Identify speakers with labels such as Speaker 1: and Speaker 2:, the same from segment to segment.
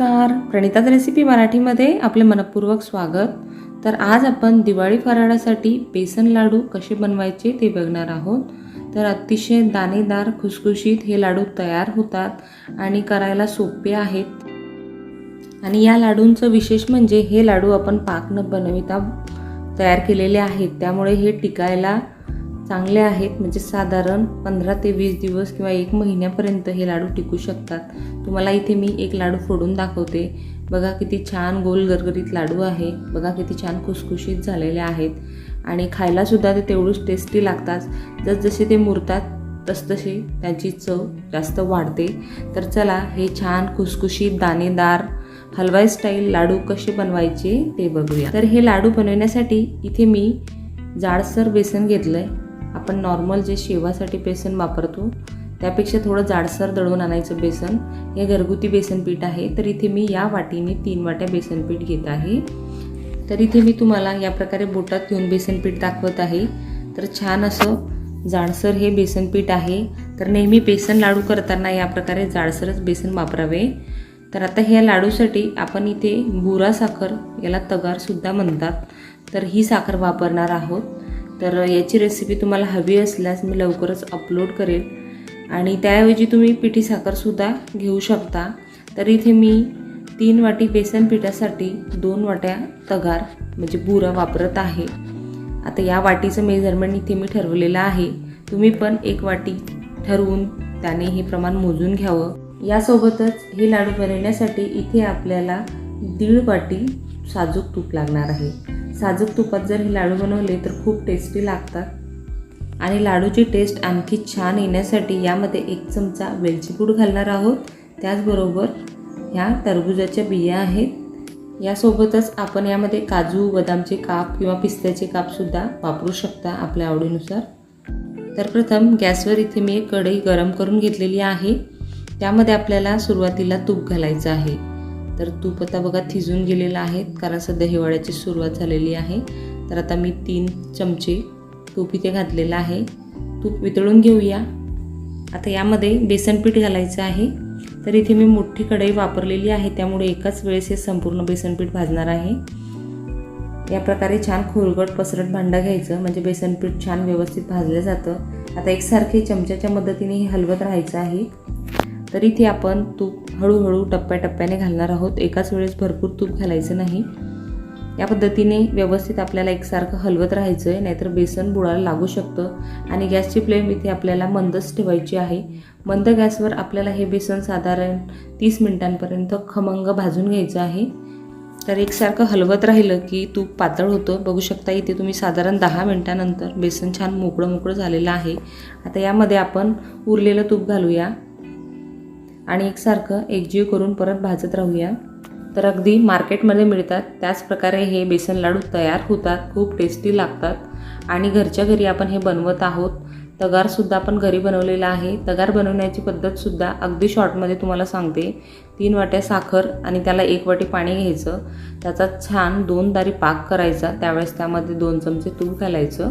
Speaker 1: नमस्कार. प्रणिताज रेसिपी मराठीमध्ये आपले मनपूर्वक स्वागत. तर आज आपण दिवाळी फराळासाठी बेसन लाडू कसे बनवायचे ते बघणार आहोत. तर अतिशय दाणेदार खुसखुशीत हे लाडू तयार होतात आणि करायला सोपे आहेत. आणि या लाडूंचं विशेष म्हणजे हे लाडू आपण पाक न बनविता तयार केलेले आहेत. त्यामुळे हे टिकायला चांगले आहेत. म्हणजे साधारण पंधरा ते वीस दिवस किंवा एक महिन्यापर्यंत हे लाडू टिकू शकतात. तुम्हाला इथे मी एक लाडू फोडून दाखवते. बघा किती छान गोल गरगरीत लाडू आहे. बघा किती छान खुसखुशीत झालेले आहेत. आणि खायलासुद्धा ते तेवढंच टेस्टी लागतात. जसजसे ते मुरतात तसतशी त्यांची चव जास्त वाढते. तर चला हे छान खुसखुशीत दाणेदार हलवाई स्टाईल लाडू कसे बनवायचे ते बघूया. तर हे लाडू बनवण्यासाठी इथे मी जाडसर बेसन घेतलं आहे आपण नॉर्मल जे शेवासाठी बेसन वापरतो त्यापेक्षा थोडं जाडसर दळून आणायचं बेसन. हे घरगुती बेसन पीठ आहे तर इथे मी या वाटीने तीन वाट्या बेसन पीठ घेत आहे. तर इथे मी तुम्हाला या प्रकारे बोटात घेऊन बेसन पीठ दाखवत आहे. तर छान असं जाडसर हे बेसन पीठ आहे. तर नेहमी बेसन लाडू करताना या प्रकारे जाडसरच बेसन वापरावे. तर आता ह्या लाडूसाठी आपण इथे बुरा साखर याला तगारसुद्धा म्हणतात. तर ही साखर वापरणार आहोत. तर याची रेसिपी तुम्हाला हवी असल्यास मी लवकरच अपलोड करेल. आणि त्याऐवजी तुम्ही पिठी साखरसुद्धा घेऊ शकता. तर इथे मी तीन वाटी बेसन पिठासाठी दोन वाट्या तगार म्हणजे बुरा वापरत आहे. आता या वाटीचं मेजरमेंट इथे मी ठरवलेलं आहे. तुम्ही पण एक वाटी ठरवून त्याने हे प्रमाण मोजून घ्यावं. यासोबतच हे लाडू बनवण्यासाठी इथे आपल्याला दीड वाटी साजूक तूप लागणार आहे. साजूक तुपात जर हे लाडू बनवले तर खूप टेस्टी लागतात. आणि लाडूची टेस्ट आणखी छान येण्यासाठी यामध्ये एक चमचा वेलची पूड घालणार आहोत. त्याचबरोबर ह्या टरबुजाच्या बिया आहेत. यासोबतच आपण यामध्ये काजू बदामचे काप किंवा पिस्त्याचे कापसुद्धा वापरू शकता आपल्या आवडीनुसार. तर प्रथम गॅसवर इथे मी एक कढई गरम करून घेतलेली आहे. त्यामध्ये आपल्याला सुरुवातीला तूप घालायचं आहे. तर तूप आता बघा थिजून गेलेलं आहे कारण सध्या हिवाळ्याची सुरुवात झालेली आहे. तर आता मी तीन चमचे तूप इथे घातलेलं आहे. तूप वितळून घेऊया. आता यामध्ये बेसनपीठ घालायचं आहे. तर इथे मी मोठी कढई वापरलेली आहे त्यामुळे एकाच वेळेस हे संपूर्ण बेसनपीठ भाजणार आहे. या प्रकारे छान खोलगट पसरट भांडं घ्यायचं म्हणजे बेसनपीठ छान व्यवस्थित भाजलं जातं. आता एकसारखे चमच्याच्या मदतीने हे हलवत राहायचं आहे. तर इथे आपण तूप हळूहळू टप्प्याटप्प्याने घालणार आहोत. एकाच वेळेस भरपूर तूप घालायचं नाही. या पद्धतीने व्यवस्थित आपल्याला एकसारखं हलवत राहायचं आहे नाहीतर बेसन बुडायला लागू शकतं आणि गॅसची फ्लेम इथे आपल्याला मंदच ठेवायची आहे. मंद गॅसवर आपल्याला हे बेसन साधारण तीस मिनिटांपर्यंत खमंग भाजून घ्यायचं आहे. तर एकसारखं हलवत राहिलं की तूप पातळ होतं. बघू शकता इथे तुम्ही साधारण दहा मिनटानंतर बेसन छान मोकळं मोकळं झालेलं आहे. आता यामध्ये आपण उरलेलं तूप घालूया. आणि एकसारखं एकजीव करून परत भाजत राहूया. तर अगदी मार्केटमध्ये मिळतात त्याच प्रकारे हे बेसन लाडू तयार होतात खूप टेस्टी लागतात. आणि घरच्या घरी आपण हे बनवत आहोत. तगारसुद्धा आपण घरी बनवलेला आहे. तगार बनवण्याची पद्धतसुद्धा अगदी शॉर्टमध्ये तुम्हाला सांगते. तीन वाट्या साखर आणि त्याला एक वाटी पाणी घ्यायचं. त्याचा छान दोन दारी पाक करायचा. त्यावेळेस त्यामध्ये दोन चमचे तूप घालायचं.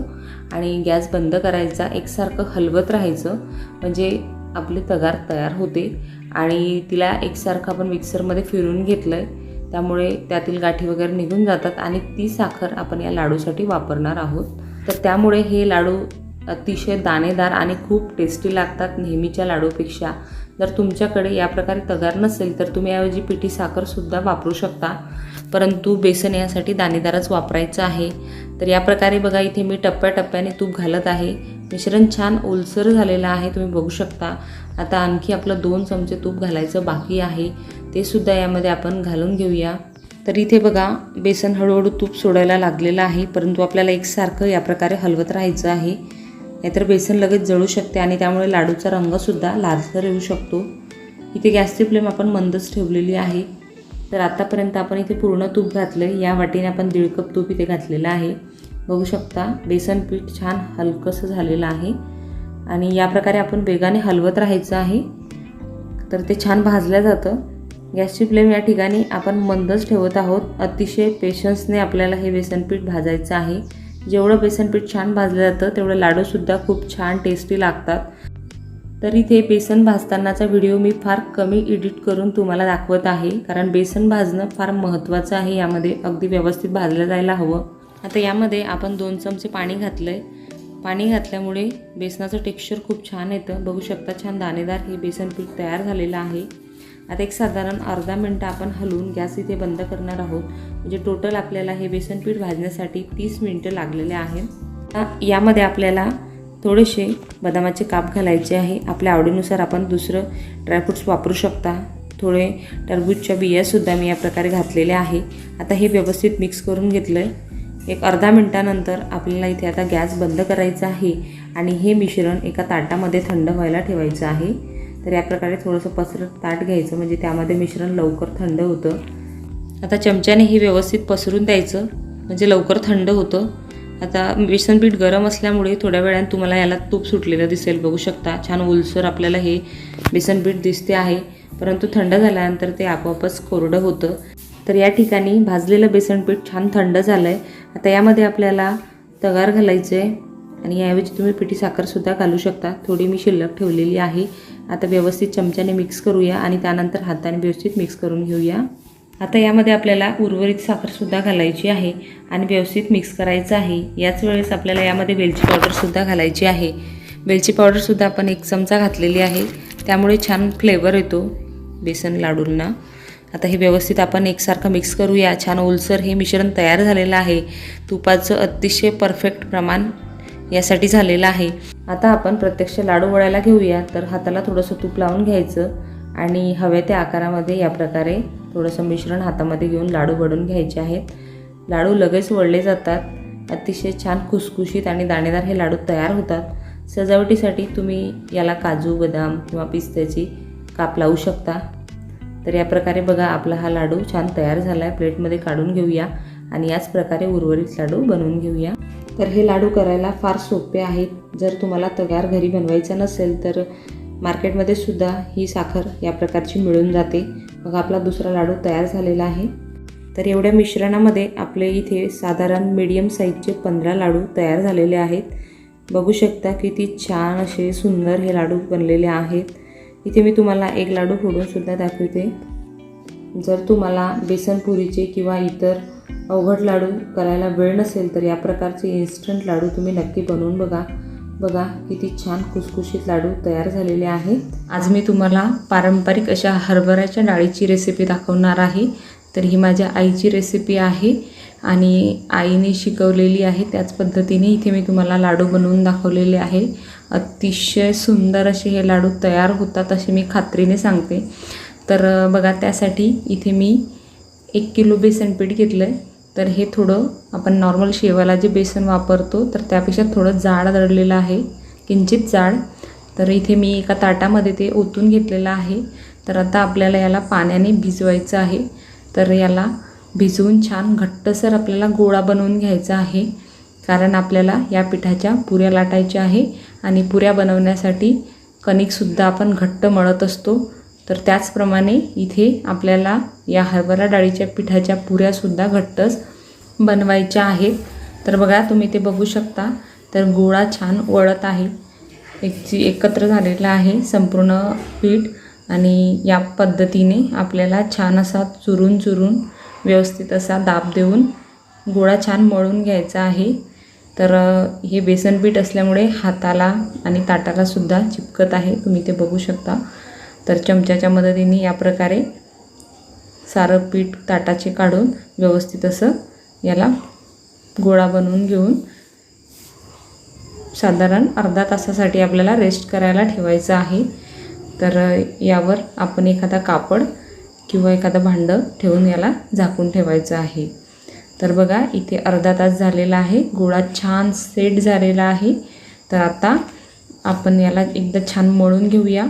Speaker 1: आणि गॅस बंद करायचा. एकसारखं हलवत राहायचं. म्हणजे आपले तगार तयार होते. आणि तिला एकसारखं आपण मिक्सरमध्ये फिरून घेतलं आहे त्यामुळे त्यातील गाठी वगैरे निघून जातात आणि ती साखर आपण या लाडूसाठी वापरणार आहोत. तर त्यामुळे हे लाडू अतिशय दाणेदार आणि खूप टेस्टी लागतात नेहमीच्या लाडूपेक्षा. जर तुमच्याकडे या प्रकारे तगार नसेल तर तुम्ही याऐवजी पिठी साखरसुद्धा वापरू शकता. परंतु बेसन यासाठी दाणेदारच वापरायचं आहे. तर या प्रकारे बघा इथे मी टप्प्याटप्प्याने तूप घालत आहे. मिश्रण छान ओलसर झालेलं आहे तुम्ही बघू शकता. आता आणखी आपलं दोन चमचे तूप घालायचं बाकी आहे ते सुद्धा यामध्ये आपण घालून घेऊया. तर इथे बघा बेसन हळूहळू तूप सोडायला लागलेलं आहे परंतु आपल्याला एकसारखं या प्रकारे हलवत राहायचं आहे. नाहीतर बेसन लगेच जळू शकते आणि त्यामुळे लाडूचा रंगसुद्धा लालसर येऊ शकतो. इथे गॅसची फ्लेम आपण मंदच ठेवलेली आहे. तर आतापर्यंत आपण इथे पूर्ण तूप घातलं या वाटीने आपण दीड कप तूप इथे घातलेलं आहे. बघू शकता. बेसन पीठ छान हलकंसं झालेलं आहे. आणि या प्रकारे आपण वेगाने हलवत राहायचं आहे. तर ते छान भाजलं जातं. गॅसची फ्लेम या ठिकाणी आपण मंदच ठेवत आहोत. अतिशय पेशन्सने आपल्याला हे बेसनपीठ भाजायचं आहे. जेवढं बेसनपीठ छान भाजलं जातं तेवढं लाडूसुद्धा खूप छान टेस्टी लागतात. तर इथे बेसन भाजतानाचा व्हिडिओ मी फार कमी एडिट करून तुम्हाला दाखवत आहे. कारण बेसन भाजणं फार महत्त्वाचं आहे. यामध्ये अगदी व्यवस्थित भाजलं जायला हवं. आता यामध्ये आपण दोन चमचे पाणी घातलं आहे पाणी घातल्यामुळे बेसनाचं टेक्स्चर खूप छान येतं. बघू शकता छान दाणेदार हे बेसन पीठ तयार झालेलं आहे. आता एक साधारण अर्धा मिनटं आपण हलवून गॅस इथे बंद करणार आहोत. म्हणजे टोटल आपल्याला हे बेसन पीठ भाजण्यासाठी तीस मिनटं लागलेले आहेत. आता यामध्ये आपल्याला थोडेसे बदामाचे काप घालायचे आहे. आपल्या आवडीनुसार आपण दुसरं ड्रायफ्रूट्स वापरू शकता. थोडे टरबूजच्या बियासुद्धा मी या प्रकारे घातलेल्या आहे. आता हे व्यवस्थित मिक्स करून घेतलं आहे एक अर्धा मिनटानंतर आपल्याला इथे आता गॅस बंद करायचा आहे आणि हे मिश्रण एका ताटामध्ये थंड व्हायला ठेवायचं आहे. तर या प्रकारे थोडंसं पसरत ताट घ्यायचं म्हणजे त्यामध्ये मिश्रण लवकर थंड होतं. आता चमच्याने हे व्यवस्थित पसरून द्यायचं म्हणजे लवकर थंड होतं. आता बेसन पीठ गरम असल्यामुळे थोड्या वेळाने तुम्हाला याला तूप सुटलेलं दिसेल बघू शकता. छान उलसर आपल्याला हे बेसन पीठ दिसते आहे. परंतु थंड झाल्यानंतर ते आपोआपच कोरडं होतं. तर या ठिकाणी भाजलेलं बेसन पीठ छान थंड झालं आहे आता यामध्ये आपल्याला तगार घालायचं आहे आणि याऐवजी तुम्ही पिठी साखरसुद्धा घालू शकता. थोडी मी शिल्लक ठेवलेली आहे. आता व्यवस्थित चमच्याने मिक्स करूया आणि त्यानंतर हाताने व्यवस्थित मिक्स करून घेऊया. आता यामध्ये आपल्याला उर्वरित साखरसुद्धा घालायची आहे आणि व्यवस्थित मिक्स करायचं आहे. याच वेळेस आपल्याला यामध्ये वेलची पावडरसुद्धा घालायची आहे. वेलची पावडरसुद्धा आपण एक चमचा घातलेली आहे. त्यामुळे छान फ्लेवर येतो बेसन लाडूंना. आता हे व्यवस्थित आपण एकसारखं मिक्स करूया. छान ओलसर हे मिश्रण तयार झालेलं आहे. तुपाचं अतिशय परफेक्ट प्रमाण यासाठी झालेलं आहे. आता आपण प्रत्यक्ष लाडू वळायला घेऊया. तर हाताला थोडंसं तूप लावून घ्यायचं आणि हव्या त्या आकारामध्ये या प्रकारे थोडंसं मिश्रण हातामध्ये घेऊन लाडू वळून घ्यायचे आहेत. लाडू लगेच वळले जातात. अतिशय छान खुसखुशीत आणि दाणेदार हे लाडू तयार होतात. सजावटीसाठी तुम्ही याला काजू बदाम किंवा पिस्त्याची काप लावू शकता. तर या प्रकारे बघा आपला हा लाडू छान तयार झाला आहे प्लेटमध्ये काढून घेऊया आणि याच प्रकारे उर्वरित लाडू बनवून घेऊया. तर हे लाडू करायला फार सोपे आहेत. जर तुम्हाला तगार घरी बनवायचा नसेल तर मार्केटमध्ये सुद्धा ही साखर या प्रकारची मिळून जाते. मग आपला दुसरा लाडू तयार झालेला आहे. तर एवढ्या मिश्रणामध्ये आपले इथे साधारण मीडियम साईजचे पंधरा लाडू तयार झालेले आहेत. बघू शकता किती छान असे सुंदर हे लाडू बनलेले आहेत. इथे मी तुम्हाला एक लाडू फोडूनसुद्धा दाखवते. जर तुम्हाला बेसनपुरीचे किंवा इतर अवघड लाडू करायला वेळ नसेल तर या प्रकारचे इन्स्टंट लाडू तुम्ही नक्की बनवून बघा. बघा किती छान खुसखुशीत लाडू तयार झालेले आहेत. आज मी तुम्हाला पारंपरिक अशा हरभऱ्याच्या डाळीची रेसिपी दाखवणार आहे. तर ही माझ्या आईची रेसिपी आहे आणि आईने शिकवलेली आहे. त्याच पद्धतीने इथे मी तुम्हाला लाडू बनवून दाखवलेले आहे. अतिशय सुंदर असे हे लाडू तयार होतात असे मी खात्रीने सांगते. तर बघा त्यासाठी इथे मी एक किलो बेसन पीठ घेतलं आहे तर हे थोडं आपण नॉर्मल शेवाला जे बेसन वापरतो तर त्यापेक्षा थोडं जाड दळलेलं आहे. किंचित जाड. तर इथे मी एका ताटामध्ये ते ओतून घेतलेलं आहे. तर आता आपल्याला याला पाण्याने भिजवायचं आहे. तर याला भिजवून छान घट्टसर आपल्याला गोळा बनवून घ्यायचा आहे. कारण आपल्याला या पिठाच्या पुऱ्या लाटायच्या आहे आणि पुऱ्या बनवण्यासाठी कणिकसुद्धा आपण घट्ट मळत असतो. तर त्याचप्रमाणे इथे आपल्याला या हरभरा डाळीच्या पिठाच्या पुऱ्यासुद्धा घट्टच बनवायच्या आहेत. तर बघा तुम्ही ते बघू शकता. तर गोळा छान वळत आहे. एक जी एकत्र झालेला आहे संपूर्ण पीठ. आणि या पद्धतीने आपल्याला छान असा चुरून चुरून व्यवस्थित असा दाब देऊन गोळा छान मळून घ्यायचा आहे. तर हे बेसन पीठ असल्यामुळे हाताला आणि ताटाला सुद्धा चिपकत आहे. तुम्ही ते बघू शकता. तर चमच्याच्या मदतीने या प्रकारे सारं पीठ ताटाचे काढून व्यवस्थित असं याला गोळा बनवून घेऊन साधारण अर्धा तासासाठी आपल्याला रेस्ट करायला ठेवायचं आहे. तर यावर आपण एखादा कापड किंवा एखादं भांडं ठेवून याला झाकून ठेवायचं आहे. तर बघा इथे अर्धा तास झालेला आहे. गोळा छान सेट झालेला आहे. तर आता आपण याला एकदा छान मळून घेऊया.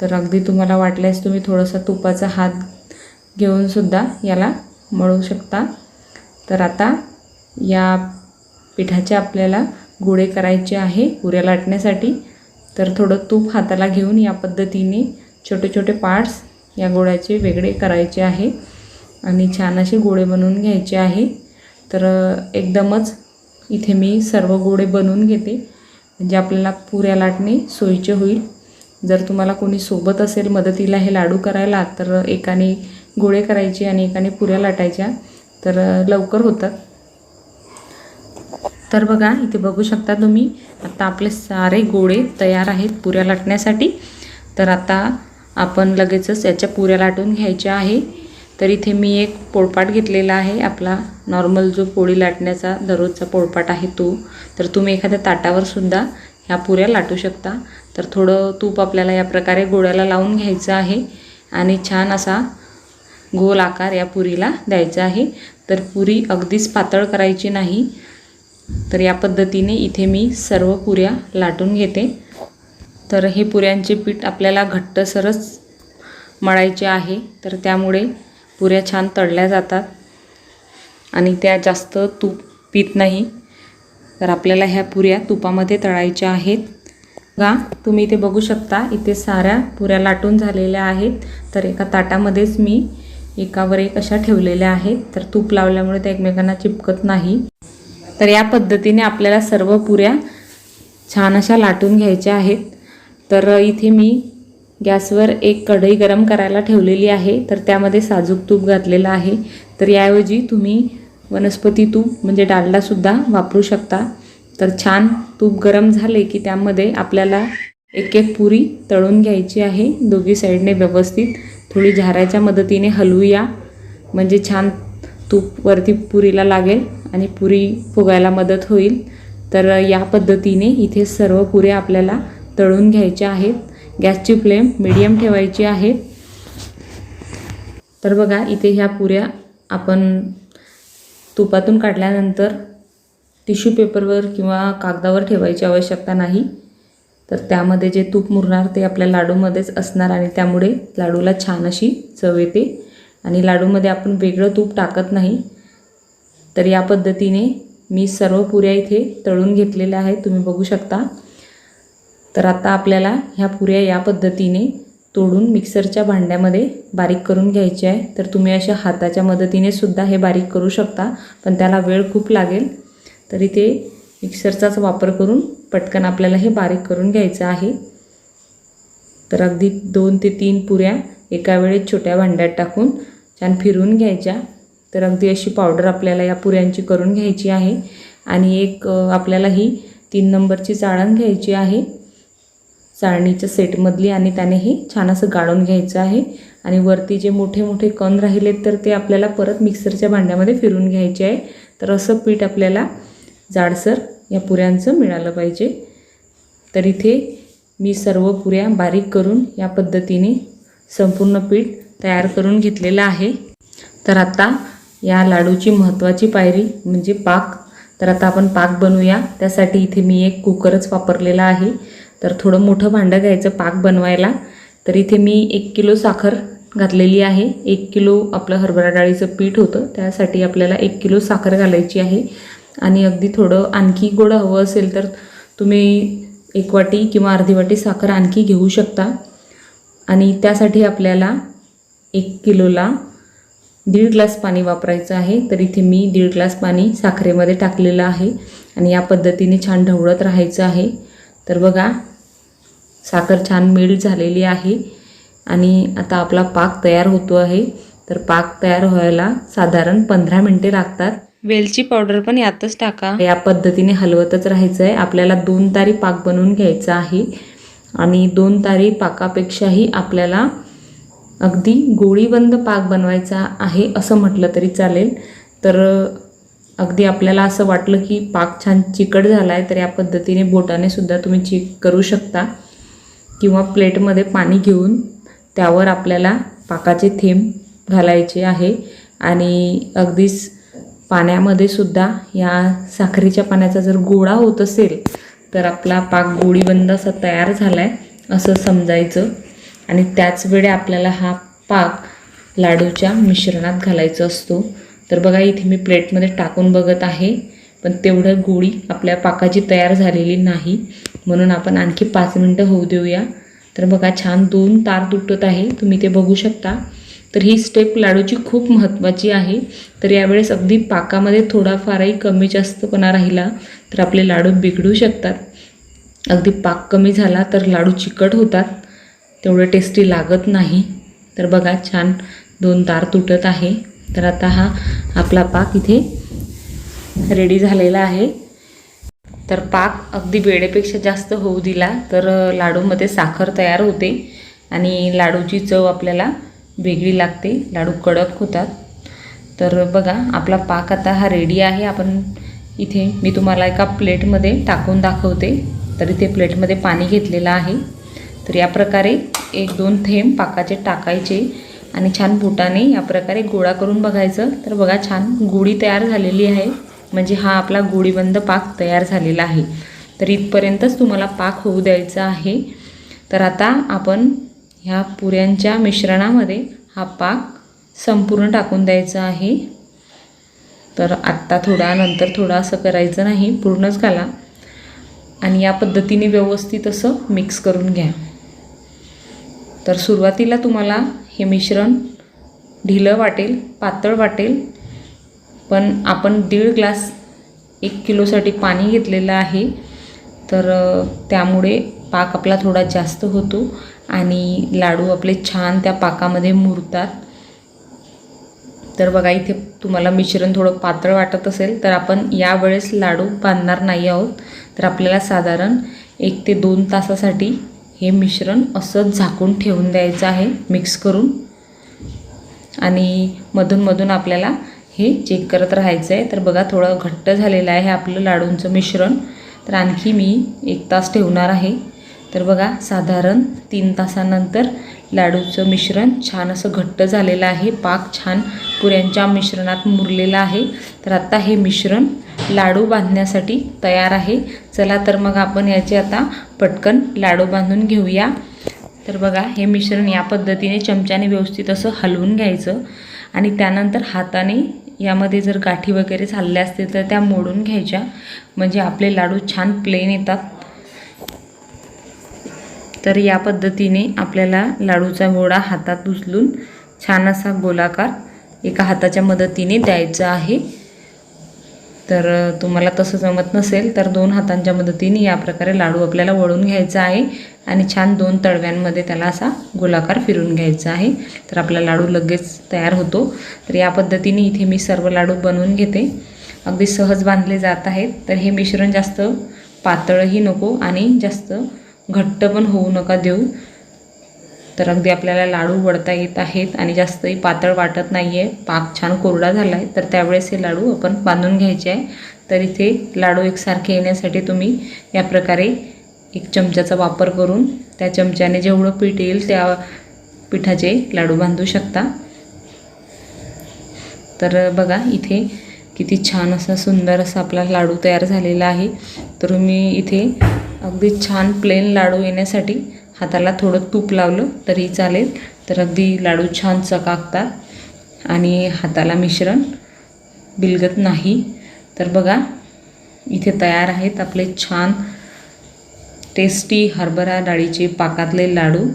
Speaker 1: तर अगदी तुम्हाला वाटल्यास तुम्ही थोडंसं तुपाचा हात घेऊनसुद्धा याला मळू शकता. तर आता या पिठाचे आपल्याला गोळे करायचे आहे पुऱ्या लाटण्यासाठी. तर थोडं तूप हाताला घेऊन या पद्धतीने छोटे छोटे पार्ट्स या गोळ्याचे वेगळे करायचे आहे. आणि छान असे गोळे बनवून घ्यायचे आहे. तर एकदमच इथे मी सर्व गोळे बनवून घेते. म्हणजे आपल्याला पुऱ्या लाटणे सोयीचे होईल. जर तुम्हाला कोणी सोबत असेल मदतीला हे लाडू करायला तर एकाने गोळे करायचे आणि एकाने पुऱ्या लाटायच्या तर लवकर होतात. तर बघा इथे बघू शकता तुम्ही आता आपले सारे गोळे तयार आहेत पुऱ्या लाटण्यासाठी. तर आता आपण लगेचच याच्या पुऱ्या लाटून घ्यायच्या आहे. तर इथे मी एक पोळपाट घेतलेला आहे आपला नॉर्मल जो पोळी लाटण्याचा दररोजचा पोळपाट आहे तो. तर तुम्ही एखाद्या ताटावर सुद्धा ह्या पुऱ्या लाटू शकता. तर थोडं तूप आपल्याला या प्रकारे गोळ्याला लावून घ्यायचं आहे आणि छान असा गोल आकार या पुरीला द्यायचा आहे. तर पुरी अगदीच पातळ करायची नाही. तर या पद्धतीने इथे मी सर्व पुऱ्या लाटून घेते. तर हे पुऱ्यांचे पीठ आपल्याला घट्टसरच मळायचे आहे. तर त्यामुळे पुऱ्या छान तळल्या जातात. आणि त्या जास्त तूप पित नाही. तर आपल्याला ह्या पुऱ्या तुपामध्ये तळायच्या आहेत. बघा तुम्ही इथे बघू शकता इथे साऱ्या पुऱ्या लाटून झालेल्या आहेत. तर एका ताटामध्येच मी एकावर एक अशा ठेवलेल्या आहेत. तर तूप लावल्यामुळे त्या एकमेकांना चिपकत नाही. तर या पद्धतीने आपल्याला सर्व पुऱ्या छान अशा लाटून घ्यायच्या आहेत. तर इथे मी गॅसवर एक कढई गरम करायला ठेवलेली आहे. तर त्यामध्ये साजूक तूप घातलेलं आहे. तर याऐवजी तुम्ही वनस्पती तूप म्हणजे डालडासुद्धा वापरू शकता. तर छान तूप गरम झाले की त्यामध्ये आपल्याला एक एक पुरी तळून घ्यायची आहे. दोघी साईडने व्यवस्थित थोडी झाऱ्याच्या मदतीने हलवूया. म्हणजे छान तूप वरती पुरीला लागेल आणि पुरी फुगायला मदत होईल. तर या पद्धतीने इथे सर्व पुऱ्या आपल्याला तळून घ्यायच्या आहेत. गॅसची फ्लेम मिडियम ठेवायची आहे. तर बघा इथे ह्या पुऱ्या आपण तुपातून काढल्यानंतर टिश्यू पेपरवर किंवा कागदावर ठेवायची आवश्यकता नाही. तर त्यामध्ये जे तूप मुरणार ते आपल्या लाडूमध्येच असणार आणि त्यामुळे लाडूला छान अशी चव येते. आणि लाडूमध्ये आपण वेगळं तूप टाकत नाही. तर या पद्धतीने मी सर्व पुऱ्या इथे तळून घेतलेल्या आहेत. तुम्ही बघू शकता. तर आता आपल्याला ह्या पुऱ्या या पद्धतीने तोडून मिक्सरच्या भांड्यामध्ये बारीक करून घ्यायचे आहे. तर तुम्ही अशा हाताच्या मदतीने सुद्धा हे बारीक करू शकता पण त्याला वेळ खूप लागेल. तर इथे मिक्सरचाच वापर करून पटकन आपल्याला हे बारीक करून घ्यायचं आहे. तर अगदी दोन ते तीन पुऱ्या एका वेळेत छोट्या भांड्यात टाकून छान फिरवून घ्यायच्या. तर अगदी अशी पावडर आपल्याला या पुऱ्यांची करून घ्यायची आहे. आणि एक आपल्याला ही तीन नंबरची चाळण घ्यायची आहे. चाळणीच्या सेटमधली आणि त्याने हे छान असं गाळून घ्यायचं आहे. आणि वरती जे मोठे मोठे कण राहिलेत तर ते आपल्याला परत मिक्सरच्या भांड्यामध्ये फिरून घ्यायचे आहे. तर असं पीठ आपल्याला जाडसर या पुऱ्यांचं मिळालं पाहिजे. तर इथे मी सर्व पुऱ्या बारीक करून या पद्धतीने संपूर्ण पीठ तयार करून घेतलेलं आहे. तर आता या लाडूची महत्त्वाची पायरी म्हणजे पाक. तर आता आपण पाक बनवूया. त्यासाठी इथे मी एक कुकरच वापरलेला आहे. तर थोडं मोठं भांडं घ्यायचं पाक बनवायला. तर इथे मी एक किलो साखर घातलेली आहे. एक किलो आपलं हरभरा डाळीचं पीठ होतं. त्यासाठी आपल्याला एक किलो साखर घालायची आहे. आणि अगदी थोडं आणखी गोड हवं असेल तर तुम्ही एक वाटी किंवा अर्धी वाटी साखर आणखी घेऊ शकता. आणि त्यासाठी आपल्याला एक किलोला दीड ग्लास पाणी वापरायचं आहे. तर इथे मी दीड ग्लास पाणी साखरेमध्ये टाकलेलं आहे आणि या पद्धतीने छान ढवळत राहायचं आहे. तर बघा साखर छान मेल्ट झालेली आहे आणि आता आपला पाक तयार होतो आहे. तर पाक तयार व्हायला साधारण पंधरा मिनटे लागतात. वेलची पावडर पण यातच टाका. या पद्धतीने हलवतच राहायचं आहे आपल्याला दोन तारी पाक बनवून घ्यायचा आहे आणि दोन तारी पाकापेक्षाही आपल्याला अगदी गोळीबंद पाक बनवायचा आहे असं म्हटलं तरी चालेल. तर अगदी आपल्याला असं वाटलं की पाक छान चिकट झाला आहे तर या पद्धतीने बोटाने सुद्धा तुम्ही चिक करू शकता. किंवा प्लेटमध्ये पाणी घेऊन त्यावर आपल्याला पाकाचे थेंब घालायचे आहे. आणि अगदीच पाण्यामध्ये सुद्धा या साखरेच्या पाण्याचा जर गोळा होत असेल तर आपला पाक गोळीबंद असा तयार झाला आहे असं समजायचं. आणि त्याचवेळी आपल्याला हा पाक लाडूच्या मिश्रणात घालायचा असतो. तर बघा इथे मी प्लेटमध्ये टाकून बघत आहे पण तेवढं गोळी आपल्या पाकाची तयार झालेली नाही. म्हणून आपण आणखी पाच मिनटं होऊ देऊया. तर बघा छान दोन तार तुटत आहे. तुम्ही ते बघू शकता. तर ही स्टेप लाडूची खूप महत्त्वाची आहे. तर यावेळेस अगदी पाकामध्ये थोडाफारही कमी जास्तपणा राहिला तर आपले लाडू बिघडू शकतात. अगदी पाक कमी झाला तर लाडू चिकट होतात. तेवढं टेस्टी लागत नाही. तर बघा छान दोन तार तुटत आहे. तर आता हा आपला पाक इथे रेडी झालेला आहे. तर पाक अगदी वेळेपेक्षा जास्त होऊ दिला तर लाडूमध्ये साखर तयार होते आणि लाडूची चव आपल्याला वेगळी लागते. लाडू कडक होतात. तर बघा आपला पाक आता हा रेडी आहे. आपण इथे मी तुम्हाला एका प्लेटमध्ये टाकून दाखवते. तर इथे प्लेटमध्ये पाणी घेतलेलं आहे. तर या प्रकारे एक दोन थेंब पाकाचे टाकायचे आणि छान बोटाने या प्रकारे गोळा करून बघायचं. तर बघा छान गुढी तयार झालेली आहे. म्हणजे हा आपला गोळीबंद पाक तयार झालेला आहे. तर इथपर्यंतच तुम्हाला पाक होऊ द्यायचा आहे. तर आता आपण ह्या पुऱ्यांच्या मिश्रणामध्ये हा पाक संपूर्ण टाकून द्यायचा आहे. तर आत्ता थोडा नंतर थोडा असं करायचं नाही पूर्णच घाला. आणि या पद्धतीने व्यवस्थित असं मिक्स करून घ्या. तर सुरुवातीला तुम्हाला हे मिश्रण ढिलं वाटेल पातळ वाटेल. पण आपण दीड ग्लास एक किलोसाठी पाणी घेतलेलं आहे. तर त्यामुळे पाक आपला थोडा जास्त होतो आणि लाडू आपले छान त्या पाकामध्ये मुरतात. तर बघा इथे तुम्हाला मिश्रण थोडं पातळ वाटत असेल तर आपण यावेळेस लाडू बांधणार नाही आहोत. तर आपल्याला साधारण एक ते दोन तासासाठी हे मिश्रण असं झाकून ठेवून द्यायचं आहे मिक्स करून. आणि मधूनमधून आपल्याला हे चेक करत राहायचं आहे तर बघा थोडं घट्ट झालेलं आहे आपलं लाडूंचं मिश्रण. तर आणखी मी एक तास ठेवणार आहे. तर बघा साधारण तीन तासानंतर लाडूचं मिश्रण छान असं घट्ट झालेलं आहे. पाक छान पुऱ्यांच्या मिश्रणात मुरलेलं आहे. तर आता हे मिश्रण लाडू बांधण्यासाठी तयार आहे. चला तर मग आपण याचे आता पटकन लाडू बांधून घेऊया. तर बघा हे मिश्रण या पद्धतीने चमच्याने व्यवस्थित असं हलवून घ्यायचं आणि त्यानंतर हाताने यामध्ये जर गाठी वगैरे झालेल्या असतील तर त्या मोडून घ्यायच्या. म्हणजे आपले लाडू छान प्लेन येतात. तर या पद्धतीने आपल्याला लाडूचा गोळा हातात उचलून छान असा गोलाकार एका हाताच्या मदतीने द्यायचा आहे. तर तुम्हाला तसं जमत नसेल तर दोन हातांच्या मदतीने या प्रकारे लाडू आपल्याला वळून घ्यायचा आहे आणि छान दोन तळव्यांमध्ये त्याला असा गोलाकार फिरून घ्यायचा आहे. तर आपला लाडू लगेच तयार होतो. तर या पद्धतीने इथे मी सर्व लाडू बनवून घेते. अगदी सहज बांधले जात आहेत. तर हे मिश्रण जास्त पातळही नको आणि जास्त घट्ट पण होऊ नका देऊ. तर अगदी आपल्याला लाडू वळता येत आहेत आणि जास्तही पातळ वाटत नाही आहे पाक छान कोरडा झाला आहे तर त्यावेळेस हे लाडू आपण बांधून घ्यायचे आहे. तर इथे लाडू एकसारखे येण्यासाठी तुम्ही या प्रकारे एक चमच्याचा वापर करून त्या चमच्याने जेवढं पीठ येईल त्या पिठाचे लाडू बांधू शकता. तर बघा इथे किती छान असा सुंदर असा आपला लाडू तयार झालेला आहे. तर मी इथे अगदी छान प्लेन लाडू येण्यासाठी हाताला थोडं तूप लावलं तरी चालेल. तर अगदी लाडू छान चकाकतात आणि हाताला मिश्रण बिलगत नाही. तर बघा इथे तयार आहेत आपले छान टेस्टी हरभरा डाळीचे पाकातले लाडू.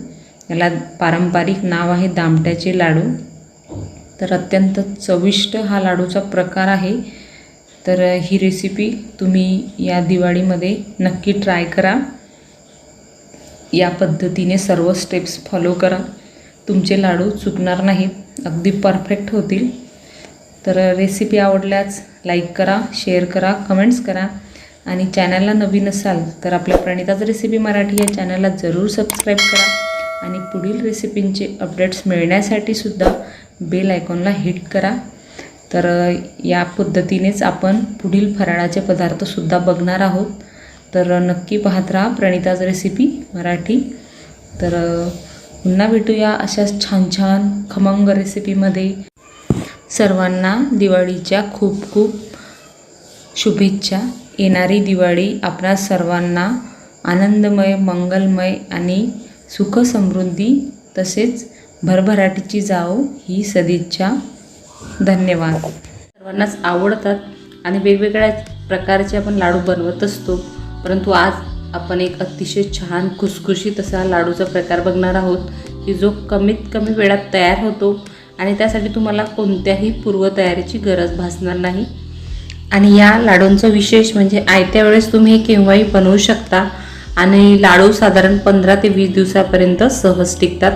Speaker 1: याला पारंपरिक नाव आहे दामट्याचे लाडू. तर अत्यंत चविष्ट हा लाडूचा प्रकार आहे. तर ही रेसिपी तुम्ही या दिवाळीमध्ये नक्की ट्राय करा. या पद्धतीने सर्व स्टेप्स फॉलो करा. तुमचे लाडू चुकणार नाहीत अगदी परफेक्ट होतील. तर रेसिपी आवडल्यास लाईक करा शेअर करा कमेंट्स करा. आणि चॅनलला नवीन असाल तर आपल्या प्रणिताच रेसिपी मराठी या चॅनलला जरूर सबस्क्राईब करा. आणि पुढील रेसिपींचे अपडेट्स मिळण्यासाठी सुद्धा बेल आयकॉनला हिट करा. तर या पद्धतीनेच आपण पुढील फराळाचे पदार्थसुद्धा बघणार आहोत. तर नक्की पाहत राहा प्रणिताज रेसिपी मराठी. तर पुन्हा भेटूया अशाच छान छान खमंग रेसिपीमध्ये सर्वांना दिवाळीच्या खूप खूप शुभेच्छा. येणारी दिवाळी आपणा सर्वांना आनंदमय मंगलमय आणि सुख समृद्धी तसेच भरभराटीची जाऊ ही सदिच्छा. धन्यवाद. सर्वांनाच आवडतात आणि वेगवेगळ्या प्रकारचे आपण लाडू बनवत असतो. परंतु आज आपण एक अतिशय छान खुसखुशीत असा लाडूचा प्रकार बघणार आहोत की जो कमीत कमी वेळात तयार होतो आणि त्यासाठी तुम्हाला कोणत्याही पूर्वतयारीची गरज भासणार नाही. आणि या लाडूंचं विशेष म्हणजे आयत्या वेळेस तुम्ही हे केव्हाही बनवू शकता आणि लाडू साधारण पंधरा ते वीस दिवसापर्यंत सहज टिकतात.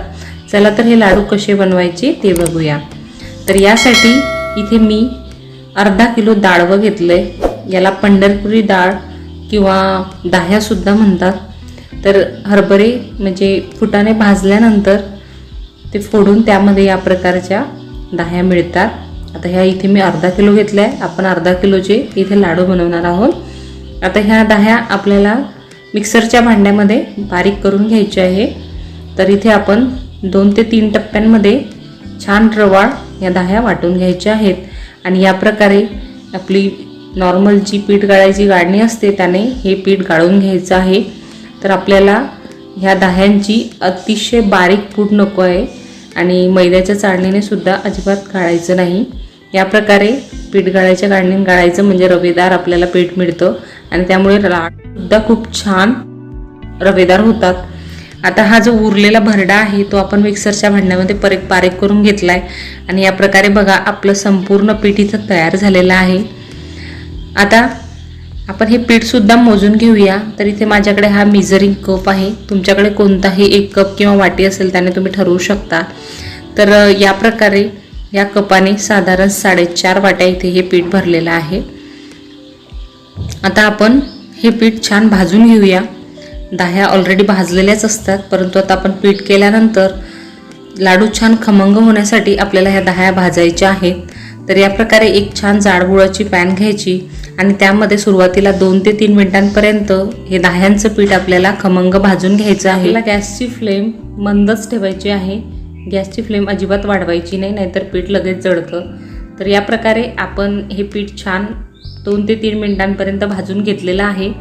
Speaker 1: चला तर हे लाडू कसे बनवायचे ते बघूया. तर यासाठी इथे मी अर्धा किलो डाळवं घेतलं आहे याला पंढरपुरी डाळ किंवा दाह्यासुद्धा म्हणतात. तर हरभरे म्हणजे फुटाने भाजल्यानंतर ते फोडून त्यामध्ये या प्रकारच्या दाह्या मिळतात. आता ह्या इथे मी अर्धा किलो घेतला आहे आपण अर्धा किलोचे इथे लाडू बनवणार आहोत. आता ह्या दाह्या आपल्याला मिक्सरच्या भांड्यामध्ये बारीक करून घ्यायचे आहे. तर इथे आपण दोन ते तीन टप्प्यांमध्ये छान रवाळ या दह्या वाटून घ्यायच्या आहेत. आणि या प्रकारे आपली नॉर्मल जी पीठ गाळायची गाळणी असते त्याने हे पीठ गाळून घ्यायचं आहे. तर आपल्याला ह्या दह्यांची अतिशय बारीक पूड नको आहे आणि मैद्याच्या चाळणीने सुद्धा अजिबात गाळायचं नाही. या प्रकारे पीठ गाळायच्या गाळणीने गाळायचं म्हणजे रवेदार आपल्याला पीठ मिळतं आणि त्यामुळे लाडसुद्धा खूप छान रवेदार होतात. आता हा जो उरलेला भरडा आहे तो आपण मिक्सरच्या भांड्यामध्ये परेक बारीक करून घेतला आहे आणि या प्रकारे बघा आपलं संपूर्ण पीठ इथं तयार झालेलं आहे. आता आपण हे पीठसुद्धा मोजून घेऊया. तर इथे माझ्याकडे हा मिजरिंग कप आहे. तुमच्याकडे कोणताही एक कप किंवा वाटी असेल त्याने तुम्ही ठरवू शकता. तर या प्रकारे या कपाने साधारण साडेचार वाट्या इथे हे पीठ भरलेलं आहे. आता आपण हे पीठ छान भाजून घेऊया. दह्या ऑलरेडी भाजलेल्याच असतात परंतु आता आपण पीठ केल्यानंतर लाडू छान खमंग होण्यासाठी आपल्याला ह्या दह्या भाजायच्या आहेत. तर या प्रकारे एक छान जाडबुळाची पॅन घ्यायची आणि त्यामध्ये सुरुवातीला दोन ते तीन मिनिटांपर्यंत हे दह्यांचं पीठ आपल्याला खमंग भाजून घ्यायचं आहे. आपल्याला गॅसची फ्लेम मंदच ठेवायची आहे. गॅसची फ्लेम अजिबात वाढवायची नाही नाहीतर पीठ लगेच जळतं. तर या प्रकारे आपण हे पीठ छान दोन ते तीन मिनिटांपर्यंत भाजून घेतलेलं आहे.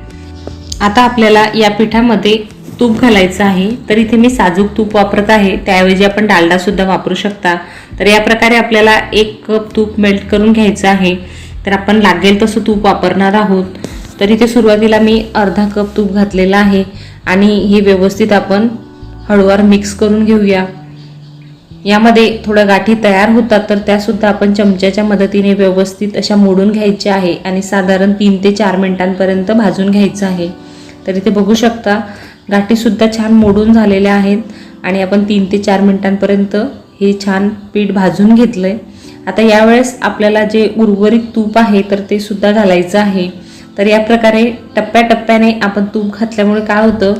Speaker 1: आता आपल्याला या पिठामध्ये तूप घालायचं आहे. तर इथे मी साजूक तूप वापरत आहे. त्याऐवजी आपण डालडासुद्धा वापरू शकता. तर या प्रकारे आपल्याला एक कप तूप मेल्ट करून घ्यायचं आहे. तर आपण लागेल तसं तूप वापरणार आहोत. तर इथे सुरुवातीला मी अर्धा कप तूप घातलेला आहे. आणि हे व्यवस्थित आपण हळूवार मिक्स करून घेऊया. यामध्ये थोड्या गाठी तयार होतात तर त्यासुद्धा आपण चमच्याच्या मदतीने व्यवस्थित अशा मोडून घ्यायच्या आहे. आणि साधारण तीन ते चार मिनिटांपर्यंत भाजून घ्यायचं आहे. तर इथे बघू शकता गाठीसुद्धा छान मोडून झालेल्या आहेत आणि आपण तीन ते चार मिनिटांपर्यंत हे छान पीठ भाजून घेतलं आहे आता यावेळेस आपल्याला जे उर्वरित तूप आहे तर ते सुद्धा घालायचं आहे. तर या प्रकारे टप्प्याटप्प्याने आपण तूप घातल्यामुळे काय होतं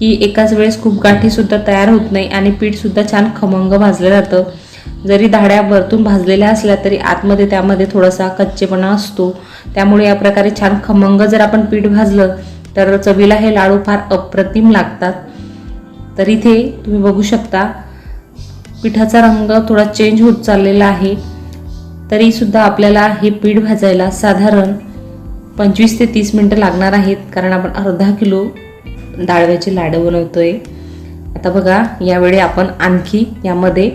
Speaker 1: की एकाच वेळेस खूप गाठीसुद्धा तयार होत नाही आणि पीठसुद्धा छान खमंग भाजलं जातं. जरी धाड्या वरतून भाजलेल्या असल्या तरी आतमध्ये त्यामध्ये थोडासा कच्चेपणा असतो. त्यामुळे या प्रकारे छान खमंग जर आपण पीठ भाजलं तर चवीला हे लाडू फार अप्रतिम लागतात. तर इथे तुम्ही बघू शकता पिठाचा रंग थोडा चेंज होत चाललेला आहे. तरीसुद्धा आपल्याला हे पीठ भाजायला साधारण पंचवीस ते तीस मिनटं लागणार आहेत कारण आपण अर्धा किलो डाळव्याचे लाडू बनवतो आहे आता बघा यावेळी आपण आणखी यामध्ये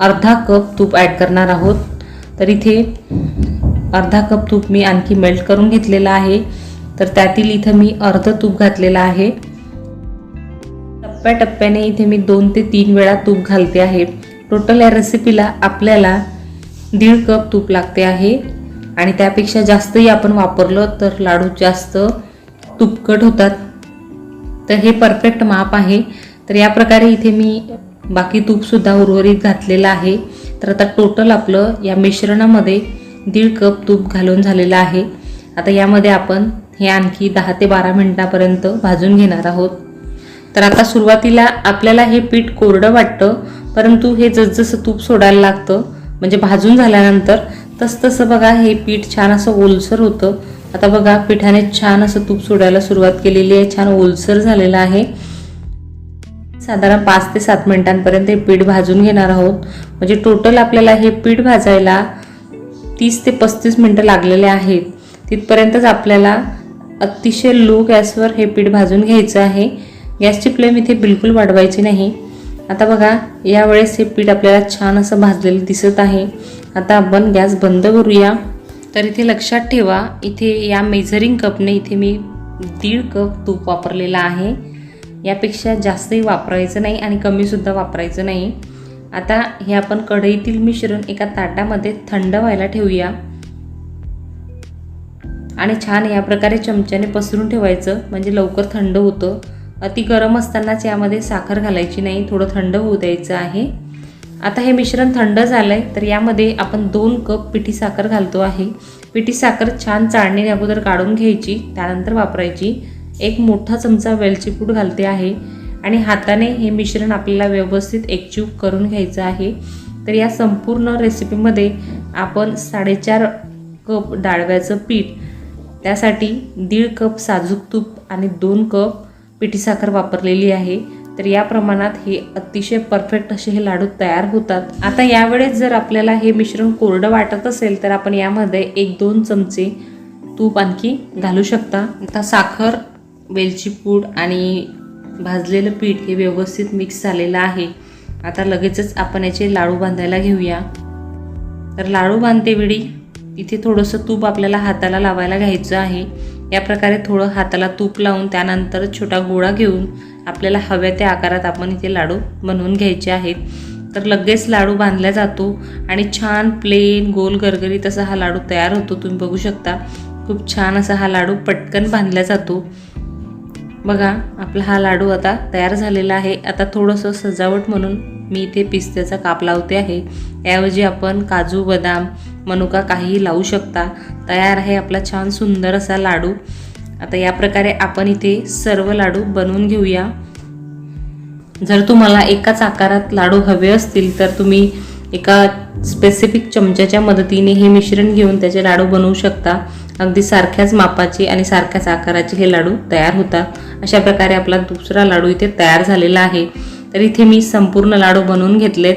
Speaker 1: अर्धा कप तूप ॲड करणार आहोत. तर इथे अर्धा कप तूप मी आणखी मेल्ट करून घेतलेला आहे. तर त्यातील इथं मी अर्ध तूप घातलेलं आहे. टप्प्याटप्प्याने इथे मी दोन ते तीन वेळा तूप घालते आहे. टोटल या रेसिपीला आपल्याला दीड कप तूप लागते आहे. आणि त्यापेक्षा जास्तही आपण वापरलं तर लाडू जास्त तुपकट होतात. तर हे परफेक्ट माप आहे. तर या प्रकारे इथे मी बाकी तूपसुद्धा उर्वरित घातलेलं आहे. तर आता टोटल आपलं या मिश्रणामध्ये दीड कप तूप घालून झालेलं आहे. आता यामध्ये आपण हे आणखी दहा ते बारा मिनटापर्यंत भाजून घेणार आहोत. तर आता सुरुवातीला आपल्याला हे पीठ कोरडं वाटतं परंतु हे जसजसं तूप सोडायला लागतं म्हणजे भाजून झाल्यानंतर तसतसं बघा हे पीठ छान असं ओलसर होतं. आता बघा पिठाने छान असं तूप सोडायला सुरुवात केलेली आहे छान ओलसर झालेलं आहे. साधारण पाच ते सात मिनिटांपर्यंत हे पीठ भाजून घेणार आहोत. म्हणजे टोटल आपल्याला हे पीठ भाजायला तीस ते पस्तीस मिनटं लागलेले आहेत. तिथपर्यंतच आपल्याला अतिशय लो गॅसवर हे पीठ भाजून घ्यायचं आहे. गॅसची फ्लेम इथे बिलकुल वाढवायची नाही. आता बघा यावेळेस हे पीठ आपल्याला छान असं भाजलेलं दिसत आहे. आता आपण गॅस बंद करूया. तर इथे लक्षात ठेवा इथे या मेझरिंग कपने इथे मी दीड कप तूप वापरलेलं आहे. यापेक्षा जास्तही वापरायचं नाही आणि कमीसुद्धा वापरायचं नाही. आता हे आपण कढईतील मिश्रण एका ताटामध्ये थंड व्हायला ठेवूया. आणि छान या प्रकारे चमच्याने पसरून ठेवायचं. म्हणजे लवकर थंड होतं. अति गरम असतानाच यामध्ये साखर घालायची नाही. थोडं थंड होऊ द्यायचं आहे. आता हे मिश्रण थंड झालं आहे तर यामध्ये आपण दोन कप पिठी साखर घालतो आहे. पिठी साखर छान चाळणी अगोदर काढून घ्यायची त्यानंतर वापरायची. एक मोठा चमचा वेलची पूड घालते आहे. आणि हाताने हे मिश्रण आपल्याला व्यवस्थित एकजीव करून घ्यायचं आहे. तर या संपूर्ण रेसिपीमध्ये आपण साडेचार कप डाळव्याचं पीठ त्यासाठी दीड कप साजूक तूप आणि दोन कप पिठी साखर वापरलेली आहे. तर या प्रमाणात हे अतिशय परफेक्ट असे हे लाडू तयार होतात. आता यावेळेस जर आपल्याला हे मिश्रण कोरडं वाटत असेल तर आपण यामध्ये एक दोन चमचे तूप आणखी घालू शकता. आता साखर वेलची पूड आणि भाजलेलं पीठ हे व्यवस्थित मिक्स झालेलं आहे. आता लगेचच आपण याचे लाडू बांधायला घेऊया. तर लाडू बांधतेवेळी इथे थोडंसं तूप आपल्याला हाताला लावायला घ्यायचं आहे. या प्रकारे थोडं हाताला तूप लावून त्यानंतर छोटा गोळा घेऊन आपल्याला हव्या त्या आकारात आपण इथे लाडू बनवून घ्यायचे आहेत. तर लगेच लाडू बांधला जातो आणि छान प्लेन गोल गरगरीत असा हा लाडू तयार होतो. तुम्ही बघू शकता खूप छान असा हा लाडू पटकन बांधला जातो. बघा आपला हा लाडू आता तयार झालेला आहे. आता थोडंसं सजावट म्हणून मी इथे पिस्त्याचा काप लावते आहे. याऐवजी आपण काजू बदाम मनुका काहीही लावू शकता. तयार आहे आपला छान सुंदर असा लाडू. आता या प्रकारे आपण इथे सर्व लाडू बनवून घेऊया. जर तुम्हाला एकाच आकारात लाडू हवे असतील तर तुम्ही एका स्पेसिफिक चमच्याच्या मदतीने हे मिश्रण घेऊन त्याचे लाडू बनवू शकता. अगदी सारख्याच मापाचे आणि सारख्याच आकाराचे हे लाडू तयार होतात अशा प्रकारे आपला दुसरा लाडू इथे तयार झालेला आहे. तर इथे मी संपूर्ण लाडू बनवून घेतलेत.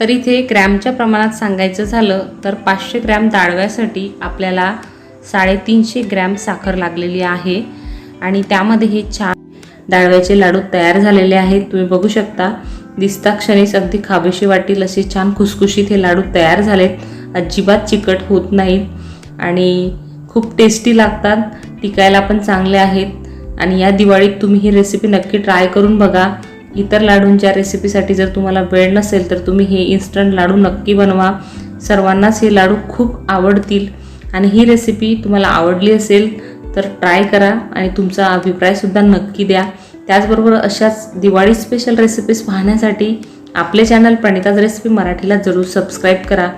Speaker 1: तर इथे ग्रॅमच्या प्रमाणात सांगायचं झालं तर पाचशे ग्रॅम दाळव्यासाठी आपल्याला साडेतीनशे ग्रॅम साखर लागलेली आहे. आणि त्यामध्ये हे छान डाळव्याचे लाडू तयार झालेले आहेत. तुम्ही बघू शकता दिसता क्षणीच अगदी खाबेशी वाटेल असे छान खुसखुशीत हे लाडू तयार झालेत. अजिबात चिकट होत नाहीत आणि खूप टेस्टी लागतात. टिकायला पण चांगले आहेत. आणि या दिवाळीत तुम्ही ही रेसिपी नक्की ट्राय करून बघा. इतर लाडूंच्या रेसिपीसाठी जर तुम्हाला वेळ नसेल तर तुम्ही हे इन्स्टंट लाडू नक्की बनवा. सर्वांनाच हे लाडू खूप आवडतील. आणि ही रेसिपी तुम्हाला आवडली असेल तर ट्राय करा आणि तुमचा अभिप्रायसुद्धा नक्की द्या. त्याचबरोबर अशाच दिवाळी स्पेशल रेसिपीज पाहण्यासाठी आपले चॅनल प्रणिताज रेसिपी मराठीला जरूर सबस्क्राईब करा.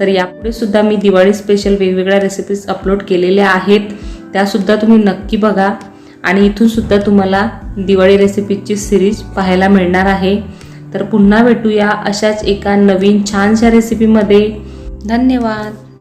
Speaker 1: तर यापुढे सुद्धा मी दिवाळी स्पेशल वेगवेगळ्या रेसिपीज अपलोड केलेल्या आहेत. त्यासुद्धा तुम्ही नक्की बघा. आणि इथून सुद्धा तुम्हाला दिवाळी रेसिपीची सिरीज पाहायला मिळणार आहे. तर पुन्हा भेटूया अशाच एका नवीन छानशा रेसिपीमध्ये धन्यवाद.